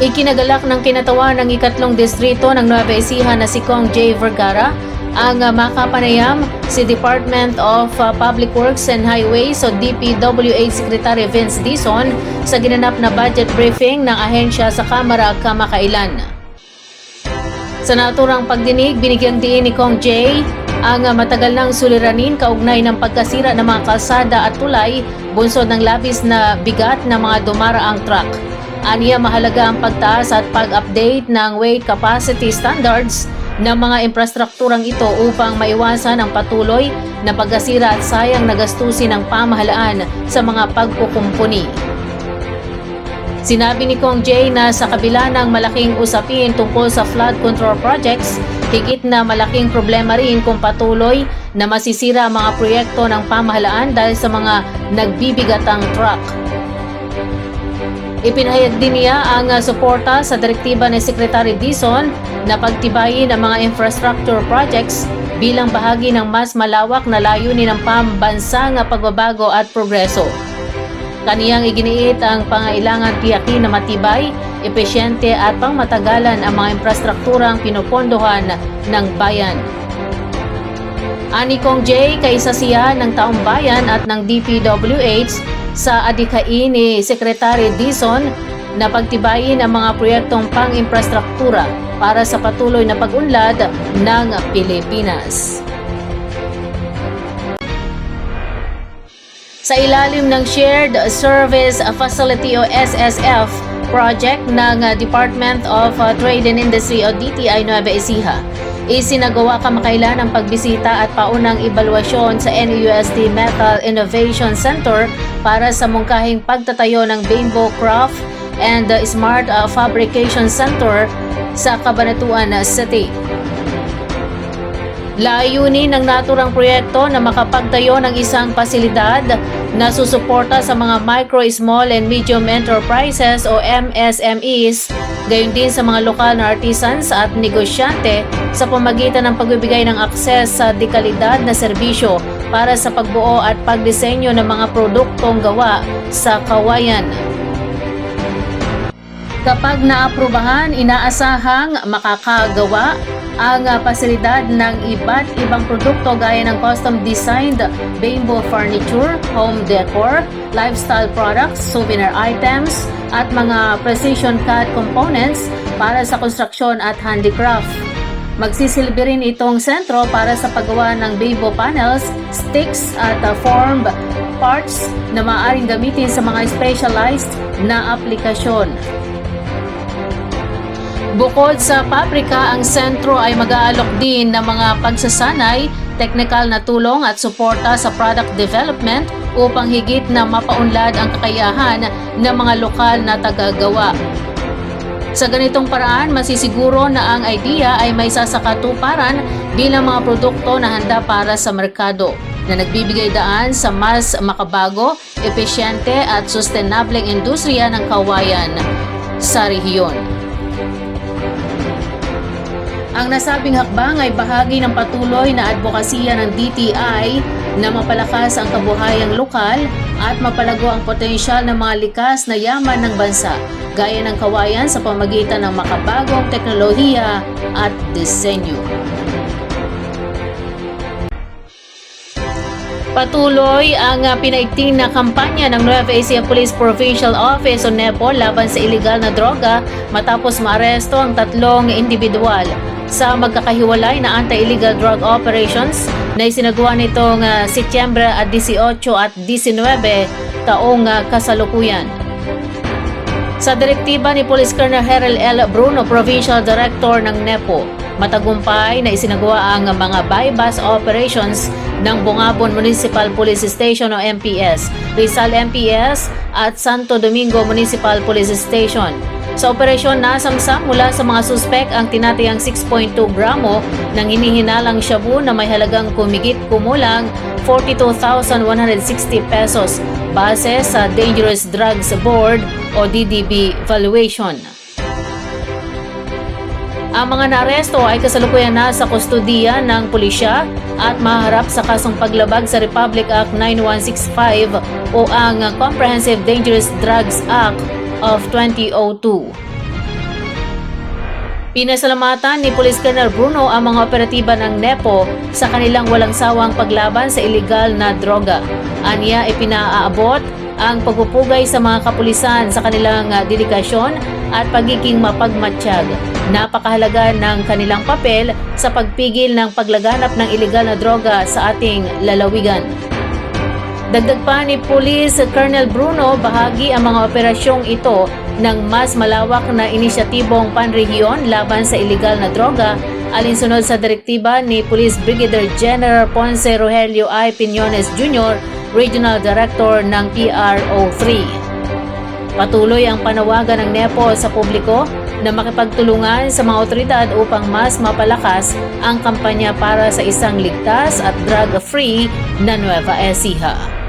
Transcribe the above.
Ikinagalak ng kinatawan ng ikatlong distrito ng Nueva Ecija na si Kong J. Vergara ang uh, makapanayam si Department of uh, Public Works and Highways o DPWH Secretary Vince Dizon sa ginanap na budget briefing ng ahensya sa Kamara kamakailan. Sa naturang pagdinig, binigyang diin ni Kong J ang uh, matagal ng suliranin kaugnay ng pagkasira ng mga kalsada at tulay bunsod ng labis na bigat ng mga dumaraang truck. Aniya mahalaga ang pagtaas at pag-update ng weight capacity standards ng mga infrastrukturang ito upang maiwasan ang patuloy na pagkasira at sayang na gastusin ng pamahalaan sa mga pagkukumpuni. Sinabi ni Kong Jay na sa kabila ng malaking usapin tungkol sa flood control projects, higit na malaking problema rin kung patuloy na masisira ang mga proyekto ng pamahalaan dahil sa mga nagbibigatang truck. Ipinahayag din niya ang uh, suporta sa direktiba ni Secretary Dizon na pagtibayin ang mga infrastructure projects bilang bahagi ng mas malawak na layunin ng pambansang pagbabago at progreso. Kaniyang iginiit ang pangailangan tiyakin na matibay, epesyente at pangmatagalan ang mga infrastrukturang pinupondohan ng bayan. Ani Kong J, kaisa siya ng taong bayan at ng DPWH sa adikain ni Secretary Dizon na pagtibayin ang mga proyektong pang-infrastruktura para sa patuloy na pag-unlad ng Pilipinas. Sa ilalim ng Shared Service Facility o SSF project ng Department of Trade and Industry o DTI Nueva Ecija, Isinagawa kamakailan ang pagbisita at paunang ebaluasyon sa NUST Metal Innovation Center para sa mungkahing pagtatayo ng Bimbo Craft and Smart uh, Fabrication Center sa Cabanatuan City. Layunin ng naturang proyekto na makapagtayo ng isang pasilidad na susuporta sa mga micro, small and medium enterprises o MSMEs, gayon din sa mga lokal na artisans at negosyante sa pamagitan ng pagbibigay ng akses sa dekalidad na serbisyo para sa pagbuo at pagdisenyo ng mga produktong gawa sa kawayan. Kapag naaprubahan, inaasahang makakagawa ang uh, pasilidad ng iba't ibang produkto gaya ng custom-designed bamboo furniture, home decor, lifestyle products, souvenir items, at mga precision-cut components para sa konstruksyon at handicraft. Magsisilbi rin itong sentro para sa paggawa ng bamboo panels, sticks at uh, formed parts na maaaring gamitin sa mga specialized na aplikasyon. Bukod sa pabrika, ang sentro ay mag-aalok din ng mga pagsasanay, technical na tulong at suporta sa product development upang higit na mapaunlad ang kakayahan ng mga lokal na tagagawa. Sa ganitong paraan, masisiguro na ang idea ay may sasakatuparan bilang mga produkto na handa para sa merkado na nagbibigay daan sa mas makabago, epesyente at sustainableng industriya ng kawayan sa rehiyon. Ang nasabing hakbang ay bahagi ng patuloy na advokasya ng DTI na mapalakas ang kabuhayang lokal at mapalago ang potensyal ng mga likas na yaman ng bansa, gaya ng kawayan sa pamagitan ng makabagong teknolohiya at disenyo. Patuloy ang pinaigting na kampanya ng Nueva Ecija Police Provincial Office o NEPO laban sa iligal na droga matapos maaresto ang tatlong individual sa magkakahiwalay na anti-illegal drug operations na isinagawa nitong uh, Setyembre at 18 at 19 taong uh, kasalukuyan. Sa direktiba ni Police Colonel Herel L. Bruno, Provincial Director ng NEPO, matagumpay na isinagawa ang mga bypass operations ng Bungabon Municipal Police Station o MPS, Rizal MPS at Santo Domingo Municipal Police Station. Sa operasyon nasamsam mula sa mga suspek ang tinatayang 6.2 gramo ng hinihinalang shabu na may halagang kumigit kumulang 42,160 pesos base sa Dangerous Drugs Board o DDB valuation. Ang mga naaresto ay kasalukuyan na sa kustudiya ng pulisya at maharap sa kasong paglabag sa Republic Act 9165 o ang Comprehensive Dangerous Drugs Act of 2002. Pinasalamatan ni Police Colonel Bruno ang mga operatiba ng NEPO sa kanilang walang sawang paglaban sa illegal na droga. Anya ipinaaabot ang pagpupugay sa mga kapulisan sa kanilang dedikasyon at pagiging mapagmatsyag. Napakahalaga ng kanilang papel sa pagpigil ng paglaganap ng illegal na droga sa ating lalawigan. Dagdag pa ni Police Colonel Bruno, bahagi ang mga operasyong ito ng mas malawak na inisyatibong panrehiyon laban sa illegal na droga alinsunod sa direktiba ni Police Brigadier General Ponce Rogelio I. Piñones Jr., Regional Director ng PRO3. Patuloy ang panawagan ng NEPO sa publiko na makipagtulungan sa mga otoridad upang mas mapalakas ang kampanya para sa isang ligtas at drug-free na Nueva Ecija.